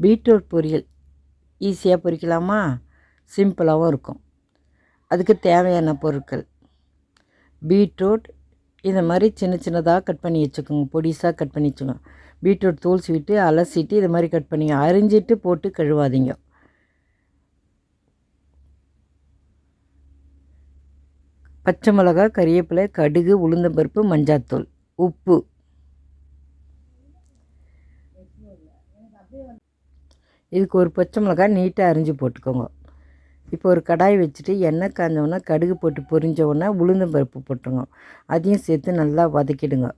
Beetroot பொரியல். ஈஸியாக பொரிக்கலாமா? சிம்பிளாகவும் இருக்கும். அதுக்கு தேவையான பொருட்கள். பீட்ரூட் இந்த மாதிரி சின்ன சின்னதாக கட் பண்ணி வச்சுக்கோங்க. பொடிசாக கட் பண்ணி வச்சுக்கோங்க. பீட்ரூட் தூள் சீவிட்டு அலசிட்டு இது மாதிரி கட் பண்ணிங்க. அரிஞ்சிட்டு போட்டு கழுவாதீங்க. பச்சை மிளகா கறிவேப்பிலை கடுகு உளுந்தம்பருப்பு மஞ்சாத்தூள் உப்பு. இதுக்கு ஒரு பச்சை மிளகாய் நீட்டாக அரிஞ்சு போட்டுக்கோங்க. இப்போ ஒரு கடாய் வச்சுட்டு எண்ணெய் காஞ்சோன்னா கடுகு போட்டு பொரிஞ்ச உடனே உளுந்தம் பருப்பு போட்டுருங்க. அதையும் சேர்த்து நல்லா வதக்கிடுங்க.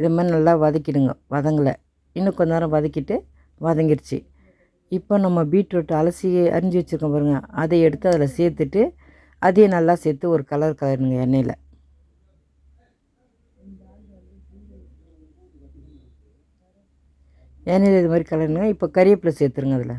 இது மாதிரி நல்லா வதக்கிடுங்க. வதங்கலை. இன்னும் கொஞ்ச நேரம் வதக்கிட்டு வதங்கிருச்சு. இப்போ நம்ம பீட்ரூட் அலசி அரிஞ்சு வச்சுருக்கோம் பாருங்கள் அதை எடுத்து அதில் சேர்த்துட்டு அதையும் நல்லா சேர்த்து ஒரு கலர் கலருங்க எண்ணெயில். எண்ணெயில் இது மாதிரி கலருங்க. இப்போ கறிவேப்பிலை சேர்த்துருங்க அதில்.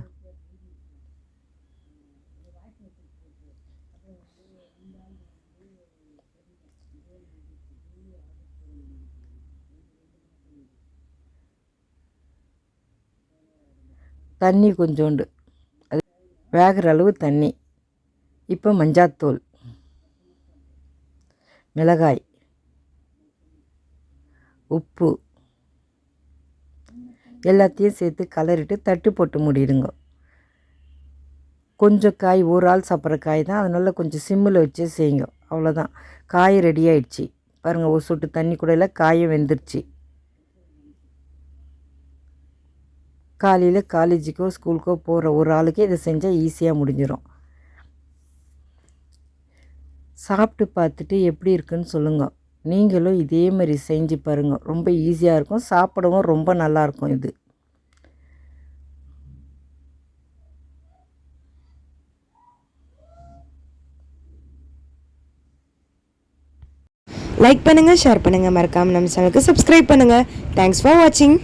தண்ணி கொஞ்சோண்டு. அது வேகிற அளவு தண்ணி. இப்போ மஞ்சாத்தூள். மிளகாய். உப்பு. எல்லாத்தையும் சேர்த்து கலரிட்டு தட்டு போட்டு மூடிடுங்க. கொஞ்சம் காய் ஒரு ஆள் சாப்பிட்ற காய் தான். அதனால் கொஞ்சம் சிம்மில் வச்சு செய்யுங்க. அவ்வளோதான். காய் ரெடி ஆயிடுச்சு. பாருங்கள் ஒரு சொட்டு தண்ணி கூட இல்லை காயும் வெந்துருச்சு. காலையில் காலேஜுக்கோ ஸ்கூலுக்கோ போகிற ஒரு ஆளுக்கே இதை செஞ்சால் ஈஸியாக முடிஞ்சிடும். சாப்பிட்டு பார்த்துட்டு எப்படி இருக்குன்னு சொல்லுங்கள் நீங்களும் இதே மாதிரி செஞ்சு பாருங்கள் ரொம்ப ஈஸியாக இருக்கும். சாப்பிடவும் ரொம்ப நல்லாயிருக்கும் இது. லைக் பண்ணுங்கள் ஷேர் பண்ணுங்கள் மறக்காமல் நம்ம சேனலுக்கு சப்ஸ்கிரைப் பண்ணுங்கள் தேங்க்ஸ் ஃபார் வாட்சிங்